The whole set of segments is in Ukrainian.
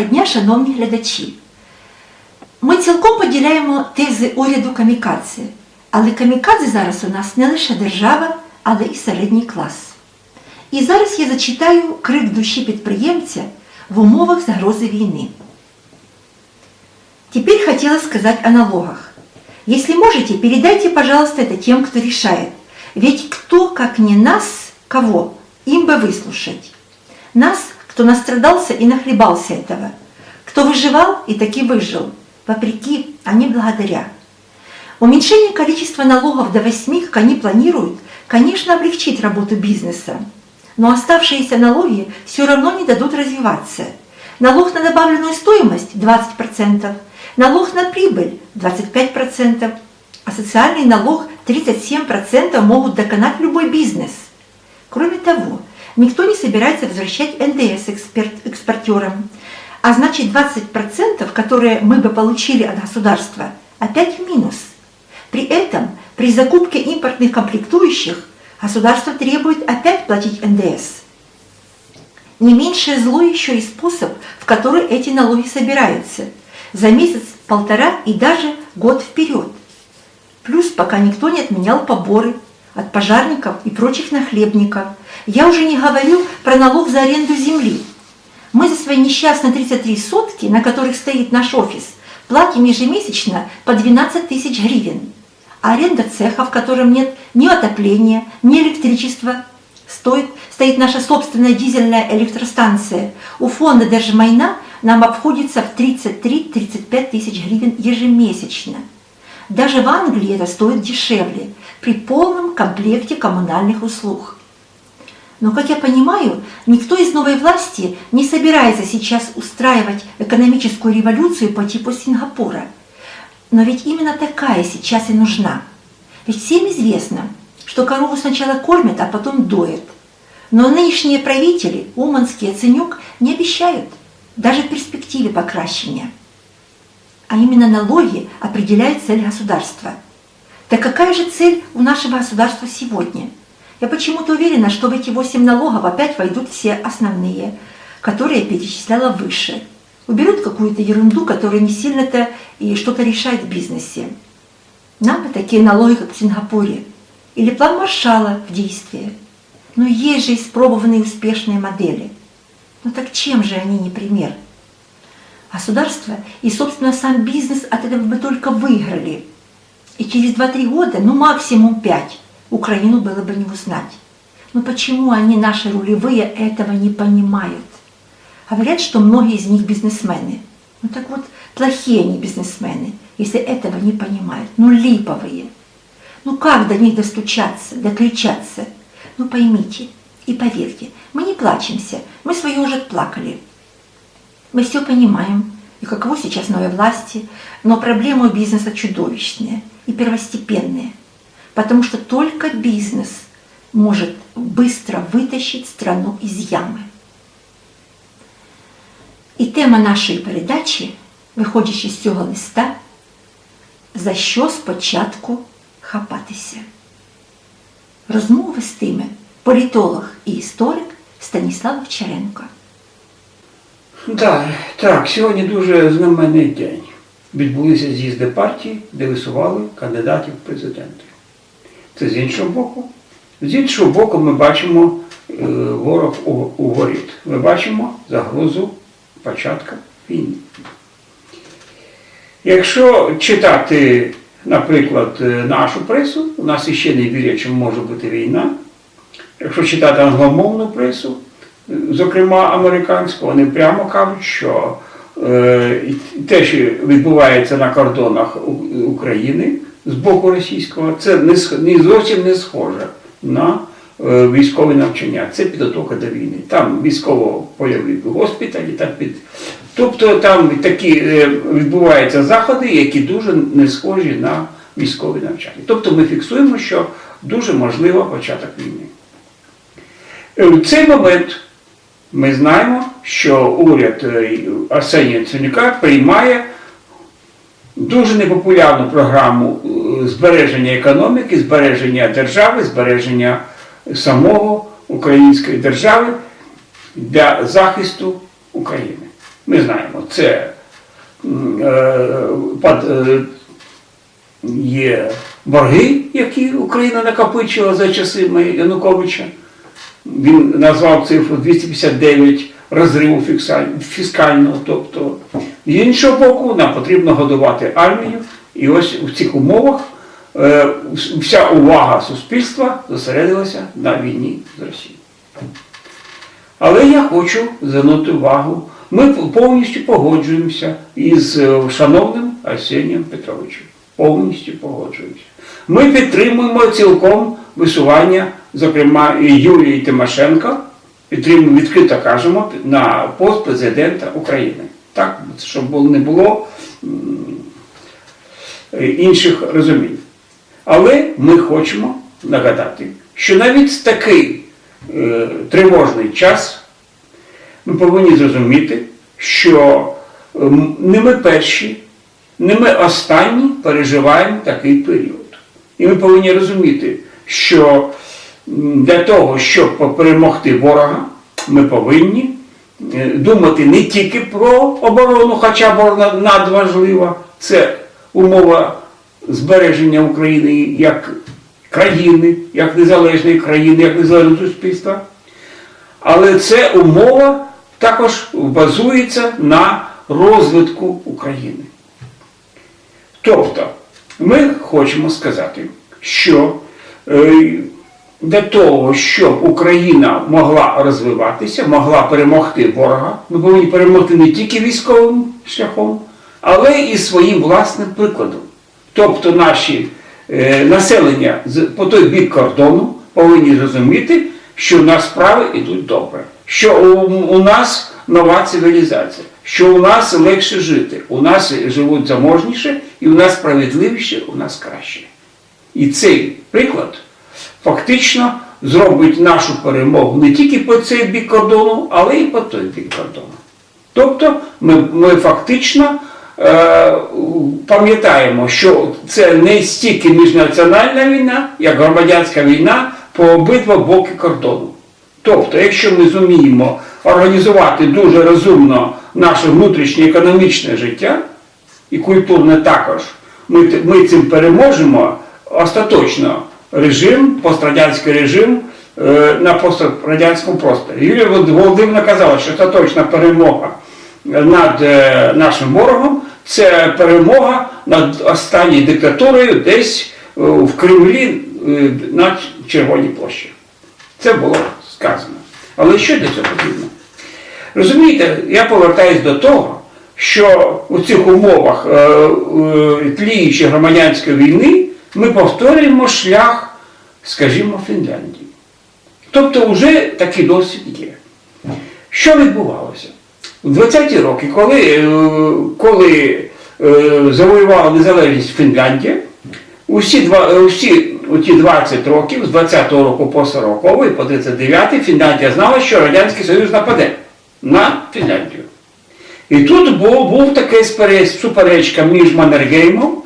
Доброго дня, шановні глядачі. Ми цілком поділяємо тези уряду камікадзе. Але камікадзе зараз у нас не лише держава, але і середній клас. І зараз я зачитаю крик душі підприємця в умовах загрози війны. Теперь хотела сказать о налогах. Если можете, передайте, пожалуйста, это тем, кто решает. Ведь кто, как не нас, кого, им бы выслушать. Нас, кто настрадался и нахлебался этого. Кто выживал и таки выжил. Вопреки, а не благодаря. Уменьшение количества налогов до 8, как они планируют, конечно, облегчит работу бизнеса. Но оставшиеся налоги все равно не дадут развиваться. Налог на добавленную стоимость 20%, налог на прибыль 25%, а социальный налог 37% могут доконать любой бизнес. Кроме того, никто не собирается возвращать НДС эксперт, экспортерам, а значит 20%, которые мы бы получили от государства, опять в минус. При этом при закупке импортных комплектующих государство требует опять платить НДС. Не меньшее зло еще и способ, в который эти налоги собираются. За месяц, полтора и даже год вперед. Плюс пока никто не отменял поборы от пожарников и прочих нахлебников. Я уже не говорю про налог за аренду земли. Мы за свои несчастные 33 сотки, на которых стоит наш офис, платим ежемесячно по 12 тысяч гривен. А аренда цеха, в котором нет ни отопления, ни электричества, стоит, стоит наша собственная дизельная электростанция. У фонда Держмайна нам обходится в 33-35 тысяч гривен ежемесячно. Даже в Англии это стоит дешевле, при полном комплекте коммунальных услуг. Но, как я понимаю, никто из новой власти не собирается сейчас устраивать экономическую революцию по типу Сингапура. Но ведь именно такая сейчас и нужна. Ведь всем известно, что корову сначала кормят, а потом доят. Но нынешние правители, Уманский и Ценюк, не обещают даже в перспективе покращения. А именно налоги определяют цель государства. Так какая же цель у нашего государства сегодня? Я почему-то уверена, что в эти 8 налогов опять войдут все основные, которые я перечисляла выше. Уберут какую-то ерунду, которая не сильно-то и что-то решает в бизнесе. Нам бы такие налоги, как в Сингапуре. Или план Маршала в действии. Но есть же испробованные успешные модели. Ну так чем же они не пример? Государство и, собственно, сам бизнес от этого бы только выиграли. И через 2-3 года, ну максимум 5, Украину было бы не узнать. Но почему они, наши рулевые, этого не понимают? Говорят, что многие из них бизнесмены. Ну так вот, плохие они бизнесмены, если этого не понимают. Ну липовые. Ну как до них достучаться, доключаться? Ну поймите и поверьте, мы не плачемся, мы свое уже отплакали. Мы все понимаем, и каково сейчас новой власти, но проблемы у бизнеса чудовищные и первостепенные, потому что только бизнес может быстро вытащить страну из ямы. І тема нашої передачі, виходячи з цього листа, за що спочатку хапатися. Розмову вестиме політолог і історик Станіслав Овчаренко. Так, так, сьогодні дуже знаменний день. Відбулися з'їзди партії, де висували кандидатів в президенти. Це з іншого боку. З іншого боку, ми бачимо е, ворог у, воріт. Ми бачимо загрозу початку війни. Якщо читати, наприклад, е, нашу пресу, у нас іще не вірять, що може бути війна. Якщо читати англомовну пресу, зокрема американську, вони прямо кажуть, що е, те, що відбувається на кордонах України з боку російського, це не, зовсім не схоже на е, військове навчання. Це підготовка до війни. Там військово-польові госпіталі, там під. Тобто там такі е, відбуваються заходи, які дуже не схожі на військові навчання. Тобто ми фіксуємо, що дуже можливо початок війни. В цей момент ми знаємо, що уряд е, Арсенія Яценюка приймає дуже непопулярну програму е, збереження економіки, збереження держави, збереження самого української держави для захисту України. Ми знаємо, це е, є борги, які Україна накопичила за часи Януковича. Він назвав цифру 259 розриву фіскального. Тобто, з іншого боку, нам потрібно годувати армію. І ось в цих умовах е, вся увага суспільства зосередилася на війні з Росією. Але я хочу звернути увагу. Ми повністю погоджуємося із е, шановним Арсенієм Петровичем. Повністю погоджуємося. Ми підтримуємо цілком висування, зокрема, і Юлії Тимошенко, підтримуємо, відкрито кажемо, на пост президента України. Так, щоб не було інших розумінь. Але ми хочемо нагадати, що навіть такий е, тривожний час ми повинні зрозуміти, що не ми перші, не ми останні переживаємо такий період. І ми повинні розуміти, що для того, щоб перемогти ворога, ми повинні е, думати не тільки про оборону, хоча оборона надважлива, це умова збереження України як країни, як незалежної країни, як незалежного суспільства. Але це умова також базується на розвитку України. Тобто, ми хочемо сказати, що е, для того, щоб Україна могла розвиватися, могла перемогти ворога, ми повинні перемогти не тільки військовим шляхом, але і своїм власним прикладом. Тобто наші е, населення по той бік кордону повинні розуміти, що в нас справи йдуть добре, що у, нас нова цивілізація, що у нас легше жити, у нас живуть заможніше, і у нас справедливіше, у нас краще. І цей приклад фактично зробить нашу перемогу не тільки по цей бік кордону, але й по той бік кордону. Тобто ми, ми фактично е, пам'ятаємо, що це не стільки міжнаціональна війна, як громадянська війна по обидва боки кордону. Тобто, якщо ми зуміємо організувати дуже розумно наше внутрішнє економічне життя, і культурне також, ми, ми цим переможемо остаточно режим, пострадянський режим е, на пострадянському просторі. Юлія Волод- Володимирівна казала, що остаточна перемога над е, нашим ворогом це перемога над останньою диктатурою десь е, в Кремлі е, на Червоній площі. Це було сказано. Але що для цього потрібно? Розумієте, я повертаюсь до того, що у цих умовах е, е, тліючої громадянської війни ми повторюємо шлях, скажімо, Фінляндії. Тобто вже такий досвід є. Що відбувалося? У 20-ті роки, коли, е, коли завоювала незалежність Фінляндія, усі, два, усі ті 20 років, з 20-го року по 40-й, по 39-й, Фінляндія знала, що Радянський Союз нападе на Фінляндію. І тут був, був такий суперечка між Маннергеймом,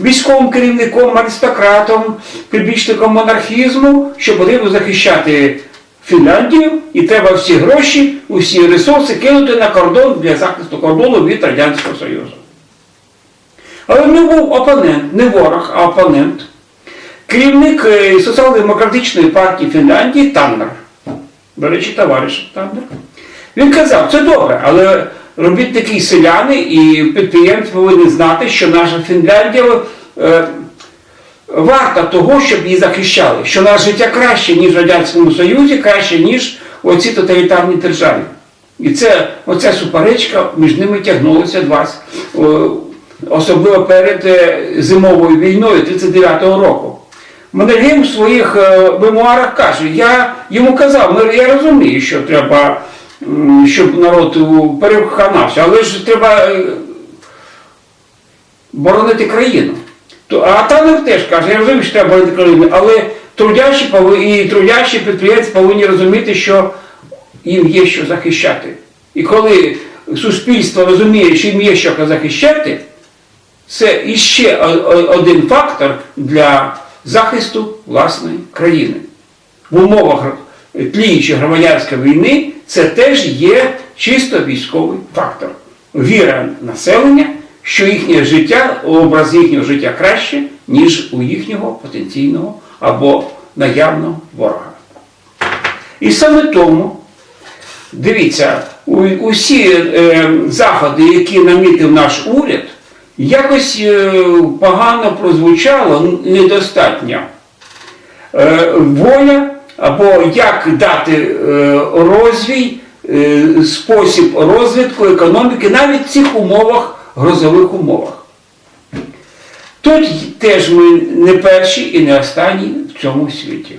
військовим керівником, аристократом, прибічником монархізму, що потрібно захищати Фінляндію, і треба всі гроші, усі ресурси кинути на кордон для захисту кордону від Радянського Союзу. Але в нього був опонент, не ворог, а опонент. Керівник е, соціал-демократичної партії Фінляндії Таннер. До речі, товариш Таннер. Він казав, це добре, але робітники і селяни і підприємці повинні знати, що наша Фінляндія е, варта того, щоб її захищали, що наше життя краще, ніж в Радянському Союзі, краще, ніж оці тоталітарні державі. І це, оця суперечка між ними тягнулася 20, о, особливо перед е, зимовою війною 39-го року. Маннергейм в своїх е, мемуарах каже, я йому казав, я розумію, що треба, щоб народ у, переконався, але ж треба е, боронити країну. А Танер теж каже, я розумію, що треба боронити країну, але трудящі і трудящі підприємці повинні розуміти, що їм є що захищати. І коли суспільство розуміє, що їм є що захищати, це іще один фактор для захисту власної країни. В умовах тліючої громадянської війни це теж є чисто військовий фактор. Віра населення, що їхнє життя, образ їхнього життя краще, ніж у їхнього потенційного або наявного ворога. І саме тому, дивіться, усі е, заходи, які намітив наш уряд, якось е, погано прозвучало, недостатньо. Е, воля або як дати е, розвій, е, спосіб розвитку економіки навіть в цих умовах, грозових умовах. Тут теж ми не перші і не останні в цьому світі.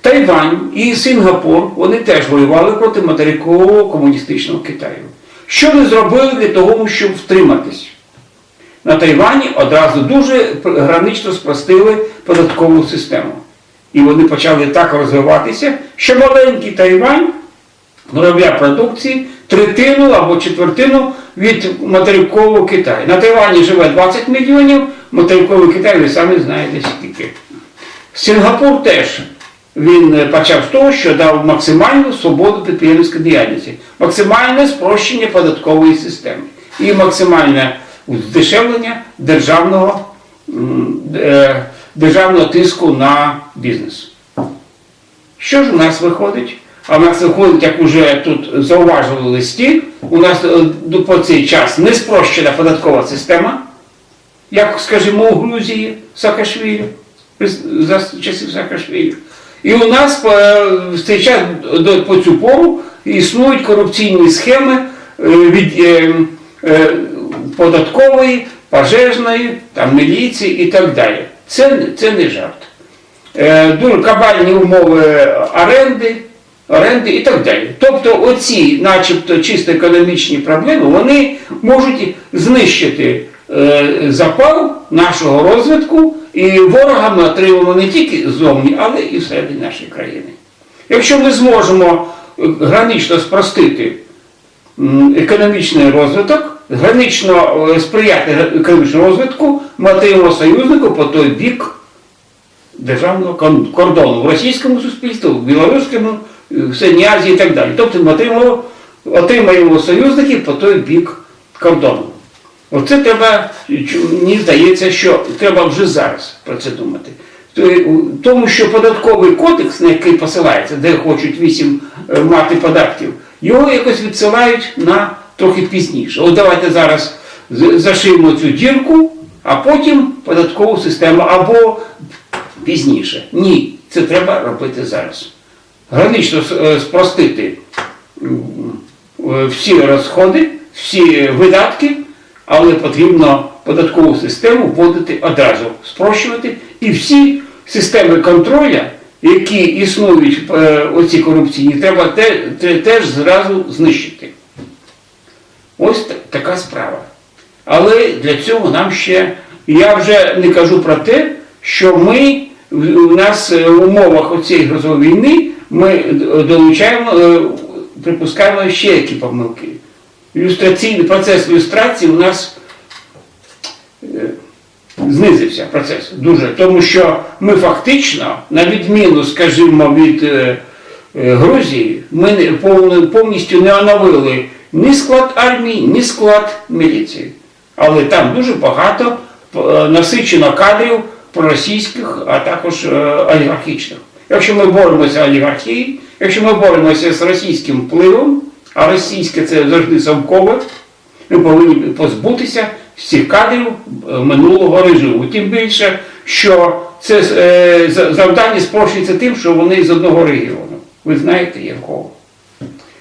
Тайвань і Сингапур вони теж воювали проти материкового комуністичного Китаю. Що вони зробили для того, щоб втриматись? На Тайвані одразу дуже гранично спростили податкову систему. І вони почали так розвиватися, що маленький Тайвань виробляє продукції третину або четвертину від материкового Китаю. На Тайвані живе 20 мільйонів, материковий Китай, ви самі знаєте скільки. Сингапур теж він е, почав з того, що дав максимальну свободу підприємницької діяльності, максимальне спрощення податкової системи і максимальне здешевлення державного, е, державного тиску на бізнес. Що ж у нас виходить? А в нас виходить, як вже тут зауважили в листі, у нас е, по цей час не спрощена податкова система, як, скажімо, у Грузії Саакашвілі, за часів Саакашвілі. І у нас в цей час по цю пору існують корупційні схеми е, від е, е, податкової, пожежної, там, міліції і так далі. Це, це не жарт. Е, Дуже кабальні умови оренди, оренди і так далі. Тобто оці, начебто, чисто економічні проблеми, вони можуть знищити е, запал нашого розвитку, і ворога ми отримаємо не тільки ззовні, але і всередині нашої країни. Якщо ми зможемо е, гранично спростити економічний розвиток, гранично е, сприяти економічному розвитку, ми союзнику по той бік державного кордону в російському суспільстві, в білоруському, в Середній Азії і так далі. Тобто ми отримаємо, отримаємо союзників по той бік кордону. Оце треба, мені здається, що треба вже зараз про це думати. Тому що податковий кодекс, на який посилається, де хочуть вісім е, мати податків, його якось відсилають на трохи пізніше. От давайте зараз зашиємо цю дірку, а потім податкову систему або пізніше. Ні, це треба робити зараз. Гранично е, спростити е, всі розходи, всі видатки, але потрібно податкову систему вводити одразу, спрощувати і всі системи контролю, які існують е, оці корупційні, треба те, те- теж зразу знищити. Ось така справа. Але для цього нам ще, я вже не кажу про те, що ми у нас е, в умовах оцієї грозової війни ми долучаємо, е, припускаємо ще які помилки. Ілюстраційний процес ілюстрації у нас е, знизився процес дуже, тому що ми фактично, на відміну, скажімо, від е, е, Грузії, ми повністю не оновили ні склад армії, ні склад міліції. Але там дуже багато е, насичено кадрів проросійських, а також е, олігархічних. Якщо ми боремося з олігархією, якщо ми боремося з російським впливом, а російське це завжди совкове, ми повинні позбутися всіх кадрів е, минулого режиму. Тим більше, що це завдання спрощується тим, що вони з одного регіону. Ви знаєте якого.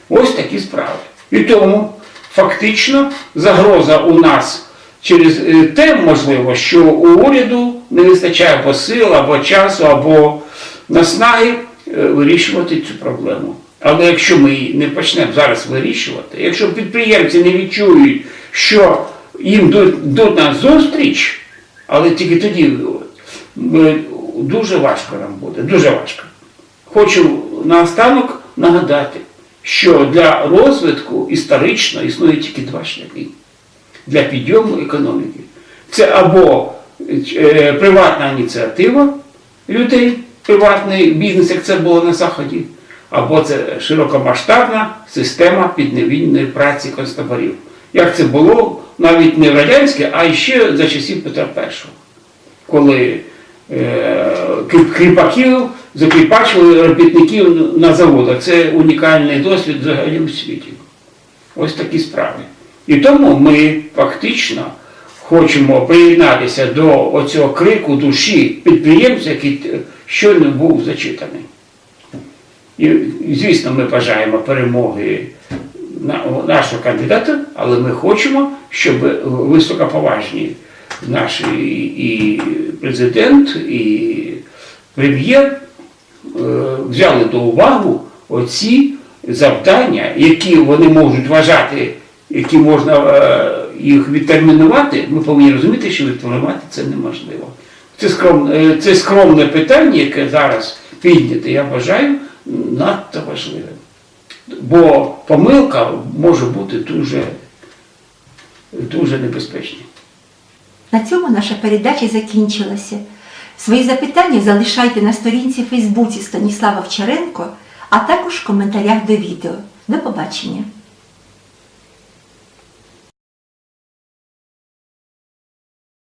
Ось такі справи. І тому фактично загроза у нас через е, те, можливо, що у уряду не вистачає або сил, або часу, або наснаги е, вирішувати цю проблему. Але якщо ми її не почнемо зараз вирішувати, якщо підприємці не відчують, що їм йдуть йдуть на зустріч, але тільки тоді е, дуже важко нам буде, дуже важко. Хочу наостанок нагадати, що для розвитку історично існує тільки два шляхи для підйому економіки. Це або е, приватна ініціатива людей, приватний бізнес, як це було на Заході, або це широкомасштабна система підневільної праці концтаборів. Як це було навіть не в радянське, а ще за часів Петра І, коли е, кріп- кріпаків закріпачували робітників на заводах. Це унікальний досвід взагалі у світі. Ось такі справи. І тому ми фактично хочемо приєднатися до оцього крику душі підприємця, який щойно був зачитаний. І, звісно, ми бажаємо перемоги нашого кандидата, але ми хочемо, щоб високоповажні наші і президент, і прем'єр взяли до уваги оці завдання, які вони можуть вважати, які можна е, їх відтермінувати, ми повинні розуміти, що відтермінувати це неможливо. Це скромне, це скромне питання, яке зараз підняте, я вважаю надто важливим. Бо помилка може бути дуже, дуже небезпечною. На цьому наша передача закінчилася. Свої запитання залишайте на сторінці Фейсбуці Станіслава Вчаренко, а також в коментарях до відео. До побачення!